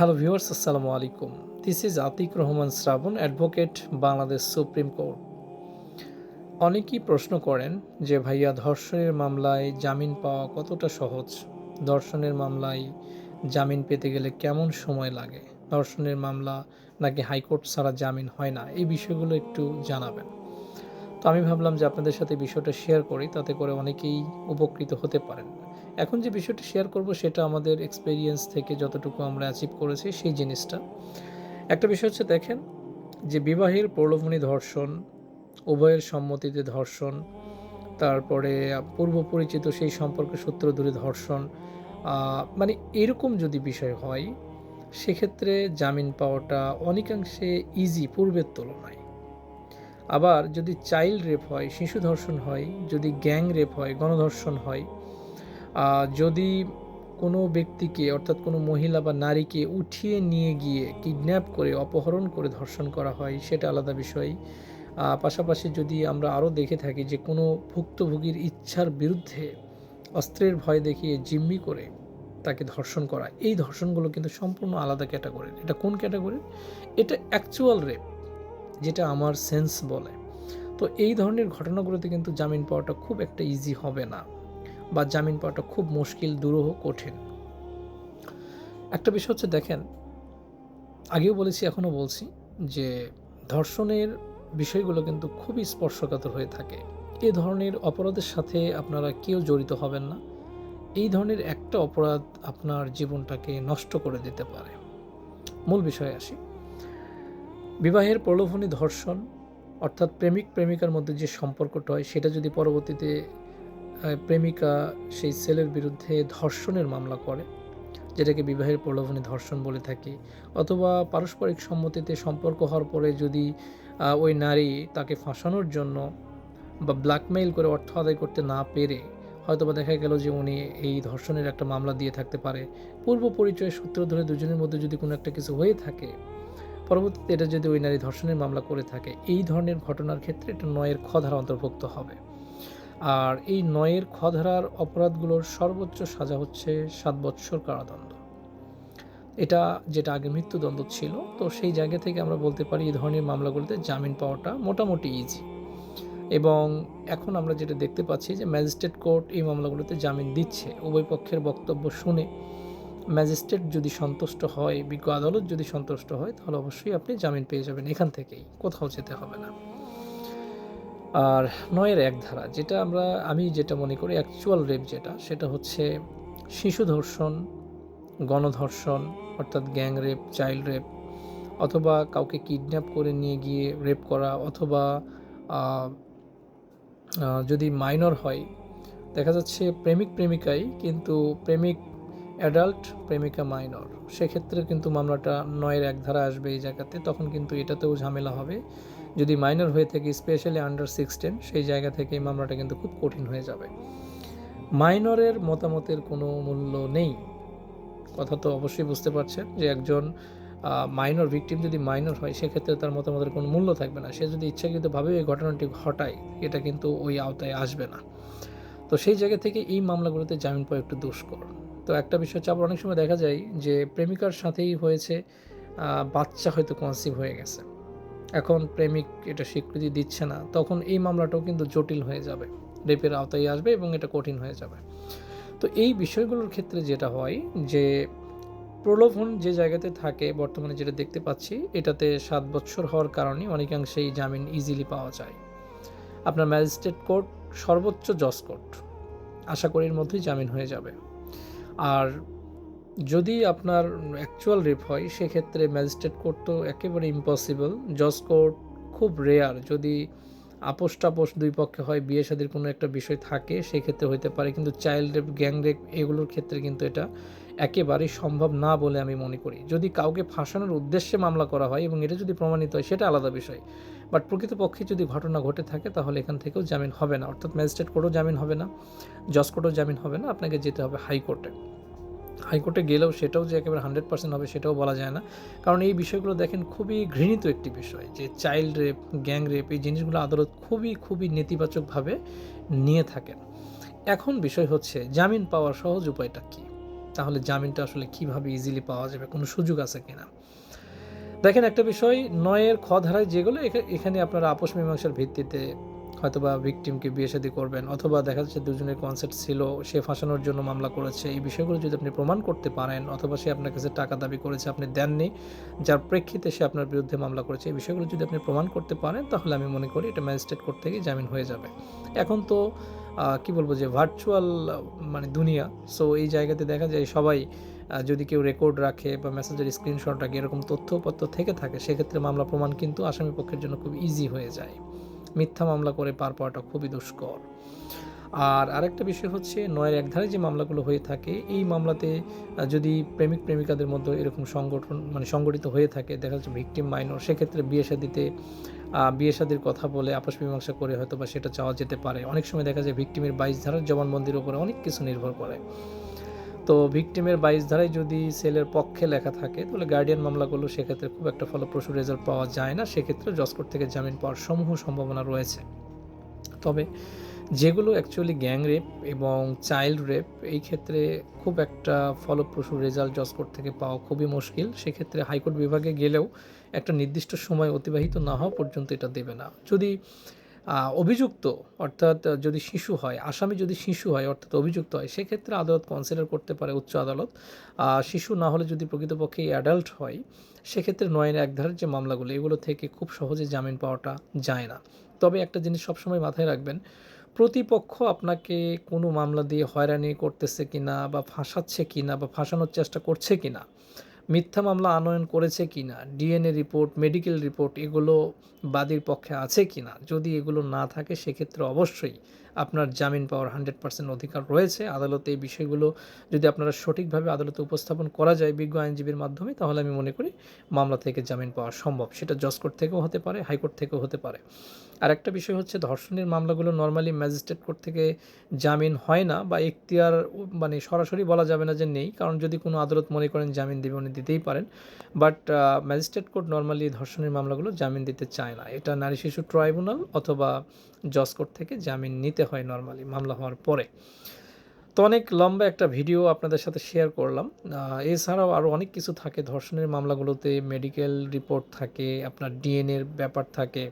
Hello viewers আসসালামু আলাইকুম this is Atiq Rahman Shrabon advocate Bangladesh supreme court অনেকেই প্রশ্ন করেন যে ভাইয়া ধর্ষণের মামলায় জামিন পাওয়া কতটা সহজ? ধর্ষণের মামলায় জামিন পেতে গেলে কেমন সময় লাগে? ধর্ষণের মামলা নাকি হাইকোর্ট ছাড়া জামিন হয় না? এই বিষয়গুলো একটু জানাবেন। তো আমি ভাবলাম যে আপনাদের সাথে বিষয়টা শেয়ার করি, তাতে করে অনেকেই উপকৃত হতে পারেন। এখন যে বিষয়টি শেয়ার করব সেটা আমাদের এক্সপেরিয়েন্স থেকে যতটুকু আমরা অ্যাচিভ করেছি সেই জিনিসটা। একটা বিষয় হচ্ছে দেখেন, যে বিবাহের প্রলোভনী ধর্ষণ, উভয়ের সম্মতিতে ধর্ষণ, তারপরে পূর্ব পরিচিত সেই সম্পর্কে সূত্র ধরে ধর্ষণ মানে এরকম যদি বিষয় হয়, সেক্ষেত্রে জামিন পাওয়াটা অনেকাংশে ইজি পূর্বের তুলনায়। আবার যদি চাইল্ড রেপ হয়, শিশু ধর্ষণ হয়, যদি গ্যাং রেপ হয়, গণধর্ষণ হয় যদি কোনো ব্যক্তিকে, অর্থাৎ কোনো মহিলা বা নারীকে উঠিয়ে নিয়ে গিয়ে কিডন্যাপ করে, অপহরণ করে ধর্ষণ করা হয়, সেটা আলাদা বিষয়। পাশাপাশি যদি আমরা আরও দেখে থাকি যে কোনো ভুক্তভোগীর ইচ্ছার বিরুদ্ধে অস্ত্রের ভয় দেখিয়ে জিম্মি করে তাকে ধর্ষণ করা, এই ধর্ষণগুলো কিন্তু সম্পূর্ণ আলাদা ক্যাটাগরির এটা কোন ক্যাটাগরির এটা অ্যাকচুয়াল রেপ যেটা আমার সেন্স বলে। তো এই ধরনের ঘটনাগুলোতে কিন্তু জামিন পাওয়াটা খুব একটা ইজি হবে না। বা জামিন পাওয়াটা খুব মুশকিল, দুরূহ, কঠিন। একটা বিষয় হচ্ছে, দেখেন, আগেও বলেছি, এখনও বলছি যে ধর্ষণের বিষয়গুলো কিন্তু খুবই স্পর্শকাতর হয়ে থাকে। এ ধরনের অপরাধের সাথে আপনারা কেউ জড়িত হবেন না। এই ধরনের একটা অপরাধ আপনার জীবনটাকে নষ্ট করে দিতে পারে। মূল বিষয়ে আসি। বিবাহের প্রলোভনী ধর্ষণ, অর্থাৎ প্রেমিক প্রেমিকার মধ্যে যে সম্পর্কটা হয়, সেটা যদি পরবর্তীতে প্রেমিকা সেই ছেলের বিরুদ্ধে ধর্ষণের মামলা করে, যেটাকে বিবাহের প্রলোভনে ধর্ষণ বলে থাকি, অথবা পারস্পরিক সম্মতিতে সম্পর্ক হওয়ার পরে যদি ওই নারী তাকে ফাঁসানোর জন্য বা ব্ল্যাকমেইল করে অর্থ আদায় করতে না পেরে, হয়তোবা দেখা গেল যে উনি এই ধর্ষণের একটা মামলা দিয়ে থাকতে পারে। পূর্ব পরিচয় সূত্র ধরে দুজনের মধ্যে যদি কোনো একটা কিছু হয়ে থাকে, পরবর্তীতে এটা যদি ওই নারী ধর্ষণের মামলা করে থাকে, এই ধরনের ঘটনার ক্ষেত্রে এটা নয়ের খ ধারা অন্তর্ভুক্ত হবে। আর এই নয়ের খ ধারার অপরাধগুলোর সর্বোচ্চ সাজা হচ্ছে সাত বৎসর কারাদণ্ড। এটা যেটা আগে মৃত্যুদণ্ড ছিল, তো সেই জায়গা থেকে আমরা বলতে পারি এই ধরনের মামলাগুলোতে জামিন পাওয়াটা মোটামুটি ইজি এবং এখন আমরা যেটা দেখতে পাচ্ছি যে ম্যাজিস্ট্রেট কোর্ট এই মামলাগুলোতে জামিন দিচ্ছে। উভয় পক্ষের বক্তব্য শুনে ম্যাজিস্ট্রেট যদি সন্তুষ্ট হয়, বিজ্ঞ আদালত যদি সন্তুষ্ট হয়, তাহলে অবশ্যই আপনি জামিন পেয়ে যাবেন এখান থেকেই, কোথাও যেতে হবে না। আর নয়ের এক ধারা, যেটা আমরা, আমি যেটা মনে করি অ্যাকচুয়াল রেপ যেটা, সেটা হচ্ছে শিশু ধর্ষণ, গণধর্ষণ, অর্থাৎ গ্যাং রেপ চাইল্ড রেপ অথবা কাউকে কিডন্যাপ করে নিয়ে গিয়ে রেপ করা, অথবা যদি মাইনর হয়, দেখা যাচ্ছে প্রেমিক প্রেমিকাই কিন্তু প্রেমিক অ্যাডাল্ট প্রেমিকা মাইনর সেক্ষেত্রে কিন্তু মামলাটা নয়ের এক ধারা আসবে এই জায়গাতে, তখন কিন্তু এটাতেও ঝামেলা হবে। যদি মাইনর হয়ে থাকে স্পেশালি আন্ডার সিক্সটিন সেই জায়গা থেকে এই মামলাটা কিন্তু খুব কঠিন হয়ে যাবে। মাইনরের মতামতের কোনো মূল্য নেই। কথা তো অবশ্যই বুঝতে পারছেন যে একজন মাইনর ভিকটিম যদি মাইনর হয়, সেক্ষেত্রে তার মতামতের কোনো মূল্য থাকবে না। সে যদি ইচ্ছাকৃতভাবে এই ঘটনাটি ঘটায়, এটা কিন্তু ওই আওতায় আসবে না। তো সেই জায়গা থেকে এই মামলাগুলোতে জামিন পাওয়া একটু দুষ্কর। তো একটা বিষয় চাপ অনেক সময় দেখা যায় যে প্রেমিকার সাথেই হয়েছে বাচ্চা হয়তো কনসিভ হয়ে গেছে। এখন প্রেমিক এটা স্বীকৃতি দিচ্ছে না, তখন এই মামলাটাও কিন্তু জটিল হয়ে যাবে। রেপের আওতায় আসবে এবং এটা কঠিন হয়ে যাবে। তো এই বিষয়গুলোর ক্ষেত্রে যেটা হয় যে, প্রলোভন যে জায়গাতে থাকে, বর্তমানে যেটা দেখতে পাচ্ছি, এটাতে সাত বছর হওয়ার কারণে অনেকাংশেই জামিন ইজিলি পাওয়া যায়। আপনার ম্যাজিস্ট্রেট কোর্ট, সর্বোচ্চ জজ কোর্ট, আশা করি এর মধ্যেই জামিন হয়ে যাবে। আর যদি আপনার অ্যাকচুয়াল রেপ হয়, সেক্ষেত্রে ম্যাজিস্ট্রেট কোর্ট তো একেবারে ইম্পসিবল জজ কোর্ট খুব রেয়ার যদি আপোষ টাপোষ দুই পক্ষে হয়, বিয়ে শাদির কোনো একটা বিষয় থাকে, সেক্ষেত্রে হতে পারে। কিন্তু চাইল্ড রেপ গ্যাং রেপ এগুলোর ক্ষেত্রে কিন্তু এটা একেবারেই সম্ভব না বলে আমি মনে করি। যদি কাউকে ফাঁসানোর উদ্দেশ্যে মামলা করা হয় এবং এটা যদি প্রমাণিত হয়, সেটা আলাদা বিষয়। বাট প্রকৃতপক্ষে যদি ঘটনা ঘটে থাকে, তাহলে এখান থেকেও জামিন হবে না। অর্থাৎ ম্যাজিস্ট্রেট কোর্টও জামিন হবে না জজ কোর্টও জামিন হবে না, আপনাকে যেতে হবে হাইকোর্টে হাইকোর্টে গেলেও সেটাও যে একেবারে হান্ড্রেড পার্সেন্ট হবে সেটাও বলা যায় না। কারণ এই বিষয়গুলো দেখেন খুবই ঘৃণিত একটি বিষয় যে চাইল্ড রেপ, গ্যাং রেপ এই জিনিসগুলো আদালত খুবই খুবই নেতিবাচকভাবে নিয়ে থাকেন। এখন বিষয় হচ্ছে জামিন পাওয়ার সহজ উপায়টা কী? তাহলে জামিনটা আসলে কীভাবে ইজিলি পাওয়া যাবে? কোনো সুযোগ আছে কিনা? দেখেন একটা বিষয়, নয়ের খ ধারায় যেগুলো এখা- এখানে আপনারা আপোষ মীমাংসার ভিত্তিতে হয়তোবা ভিকটিমকে বিয়ে শাদী করবেন অথবা দেখা যাচ্ছে দুজনের কনসেপ্ট ছিল, সে ফাঁসানোর জন্য মামলা করেছে। এই বিষয়গুলো যদি আপনি প্রমাণ করতে পারেন অথবা সে আপনার কাছে টাকা দাবি করেছে, আপনি দেননি, যার প্রেক্ষিতে সে আপনার বিরুদ্ধে মামলা করেছে, এই বিষয়গুলো যদি আপনি প্রমাণ করতে পারেন, তাহলে আমি মনে করি এটা ম্যাজিস্ট্রেট কোর্ট থেকে জামিন হয়ে যাবে। এখন তো কি বলব যে ভার্চুয়াল মানে দুনিয়া সো এই জায়গাতে দেখা যায় সবাই যদি কেউ রেকর্ড রাখে বা মেসেজের স্ক্রিনশট রাখে, এরকম তথ্যপত্র থেকে থাকে, সেক্ষেত্রে মামলা প্রমাণ কিন্তু আসামি পক্ষের জন্য খুব ইজি হয়ে যায়। মিথ্যা মামলা করে পার পাওয়াটা খুবই দুষ্কর। আর আরেকটা বিষয় হচ্ছে নয়ের একধারে যে মামলাগুলো হয়ে থাকে এই মামলাতে যদি প্রেমিক প্রেমিকাদের মধ্যে এরকম সংগঠন মানে সংগঠিত হয়ে থাকে দেখা যাচ্ছে ভিকটিম মাইনর সেক্ষেত্রে বিয়ে আহ, বিয়ে শাদির কথা বলে আপস মীমাংসা করে হয়তো বা সেটা চাওয়া যেতে পারে। অনেক সময় দেখা যায় ভিকটিমের বাইশ ধারার জবানবন্দির উপরে অনেক কিছু নির্ভর করে। তো ভিকটিমের বাইশ ধারায় যদি সেলের পক্ষে লেখা থাকে, তাহলে গার্ডিয়ান মামলাগুলো সেক্ষেত্রে খুব একটা ফলপ্রসূ রেজাল্ট পাওয়া যায় না। সেক্ষেত্রে জসকোর্ট থেকে জামিন পাওয়ার সমূহ সম্ভাবনা রয়েছে। তবে যেগুলো অ্যাকচুয়ালি গ্যাং রেপ এবং চাইল্ড রেপ এই ক্ষেত্রে খুব একটা ফলপ্রসূ রেজাল্ট জসকোর্ট থেকে পাওয়া খুবই মুশকিল। সেক্ষেত্রে হাইকোর্ট বিভাগে গেলেও একটা নির্দিষ্ট সময় অতিবাহিত না হওয়া পর্যন্ত এটা দেবে না। যদি অভিযুক্ত, অর্থাৎ যদি শিশু হয়, আসামি যদি শিশু হয়, অর্থাৎ অভিযুক্ত হয়, সেক্ষেত্রে আদালত কনসিডার করতে পারে উচ্চ আদালত। শিশু না হলে যদি প্রকৃতপক্ষে অ্যাডাল্ট হয়, সেক্ষেত্রে নয়ন একধারের যে মামলাগুলো, এগুলো থেকে খুব সহজে জামিন পাওয়াটা যায় না। তবে একটা জিনিস সবসময় মাথায় রাখবেন, প্রতিপক্ষ আপনাকে কোনো মামলা দিয়ে হয়রানি করতেছে কিনা বা ফাঁসাচ্ছে কিনা বা ফাঁসানোর চেষ্টা করছে কিনা মিথ্যা মামলা আনয়ন করেছে কিনা ডিএনএ রিপোর্ট মেডিকেল রিপোর্ট এগুলো বাদীর পক্ষে আছে কিনা? যদি এগুলো না থাকে, সেক্ষেত্রে অবশ্যই আপনার জামিন পাওয়ার হান্ড্রেড পার্সেন্ট অধিকার রয়েছে। আদালতে এই বিষয়গুলো যদি আপনারা সঠিকভাবে আদালতে উপস্থাপন করা যায় বিজ্ঞ আইনজীবীর মাধ্যমে, তাহলে আমি মনে করি মামলা থেকে জামিন পাওয়া সম্ভব। সেটা জজ কোর্ট থেকেও হতে পারে, হাইকোর্ট থেকেও হতে পারে। আর একটা বিষয় হচ্ছে ধর্ষণের মামলাগুলো নর্মালি ম্যাজিস্ট্রেট কোর্ট থেকে জামিন হয় না বা এখতিয়ার মানে সরাসরি বলা যাবে না যে নেই, কারণ যদি কোনো আদালত মনে করেন জামিন দেবে, উনি দিতেই পারেন। বাট ম্যাজিস্ট্রেট কোর্ট নর্মালি ধর্ষণের মামলাগুলো জামিন দিতে চায় না। এটা নারী শিশু ট্রাইব্যুনাল অথবা জজ কোর্ট থেকে জামিন নিতে হয় নর্মালি মামলা হওয়ার পরে। তো অনেক লম্বা একটা ভিডিও আপনাদের সাথে শেয়ার করলাম। এছাড়াও আরও অনেক কিছু থাকে। ধর্ষণের মামলাগুলোতে মেডিকেল রিপোর্ট থাকে, আপনার ডিএনএর ব্যাপার থাকে।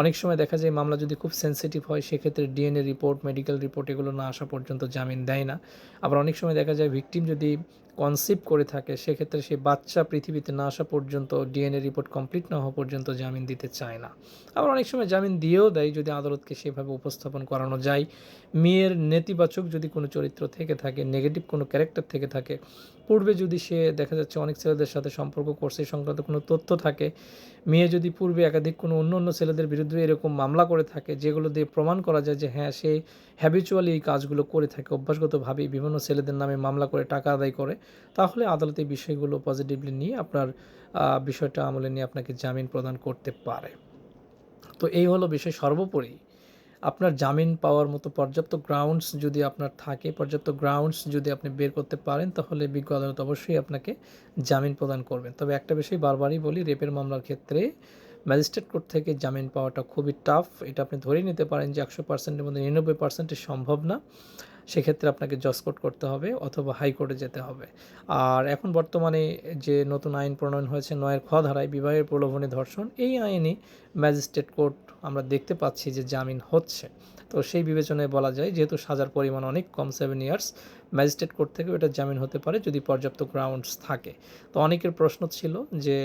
অনেক সময় দেখা যায় মামলা যদি খুব সেন্সিটিভ হয়, সেক্ষেত্রে ডিএনএ রিপোর্ট মেডিকেল রিপোর্ট এগুলো না আসা পর্যন্ত জামিন দেয় না। আবার অনেক সময় দেখা যায় ভিকটিম যদি কনসিভ করে থাকে, সেক্ষেত্রে সেই বাচ্চা পৃথিবীতে না আসা পর্যন্ত ডিএনএ রিপোর্ট কমপ্লিট না হওয়া পর্যন্ত জামিন দিতে চায় না। আবার অনেক সময় জামিন দিয়েও দেয় যদি আদালতকে সেভাবে উপস্থাপন করানো যায়। মেয়ের নেতিবাচক যদি কোনো চরিত্র থেকে থাকে নেগেটিভ কোনো ক্যারেক্টার থেকে থাকে, পূর্বে যদি সে দেখা যাচ্ছে অনেক ছেলেদের সাথে সম্পর্ক করছে সংক্রান্ত কোনো তথ্য থাকে, মেয়ে যদি পূর্বে একাধিক কোনো অন্য অন্য ছেলেদের বিরুদ্ধে এরকম মামলা করে থাকে, যেগুলো দিয়ে প্রমাণ করা যায় যে হ্যাঁ সে হ্যাবিচুয়ালি এই কাজগুলো করে থাকে, অভ্যাসগতভাবেই বিভিন্ন ছেলেদের নামে মামলা করে, টাকা আদায় করে, তাহলে আদালত বিষয়গুলো পজিটিভলি নিয়ে আপনার বিষয়টা আমলে নিয়ে আপনাকে জামিন প্রদান করতে পারে। তো এই হলো বিষয় সর্বোপরি। আপনার জামিন পাওয়ার মতো পর্যাপ্ত গ্রাউন্ডস যদি আপনার থাকে, পর্যাপ্ত গ্রাউন্ডস যদি আপনি বের করতে পারেন, তাহলে বিজ্ঞ আদালত অবশ্যই আপনাকে জামিন প্রদান করবেন। তবে একটা বিষয় বারবারই বলি, রেপের মামলার ক্ষেত্রে ম্যাজিস্ট্রেট কোর্ট থেকে জামিন পাওয়াটা খুবই টাফ এটা আপনি ধরেই নিতে পারেন যে একশো পার্সেন্টের মধ্যে নিরানব্বই পার্সেন্টের সম্ভব না। সেক্ষেত্রে আপনাকে জজ কোর্ট করতে হবে অথবা হাইকোর্টে যেতে হবে। আর এখন বর্তমানে যে নতুন আইন প্রণয়ন হয়েছে, নয়ের খ ধারায় বিবাহের প্রলোভনে ধর্ষণ, এই আইনে ম্যাজিস্ট্রেট কোর্ট আমরা দেখতে পাচ্ছি যে জামিন হচ্ছে। তো সেই বিবেচনায় বলা যায়, যেহেতু সাজার পরিমাণ অনেক কম সেভেন ইয়ার্স ম্যাজিস্ট্রেট কোর্ট থেকেও এটা জামিন হতে পারে যদি পর্যাপ্ত গ্রাউন্ডস থাকে। তো অনেকের প্রশ্ন ছিল যে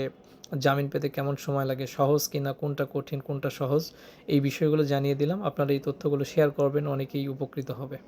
জামিন পেতে কেমন সময় লাগে, সহজ কিনা, কোনটা কঠিন, কোনটা সহজ, এই বিষয়গুলো জানিয়ে দিলাম। আপনারা এই তথ্যগুলো শেয়ার করবেন, অনেকেই উপকৃত হবে।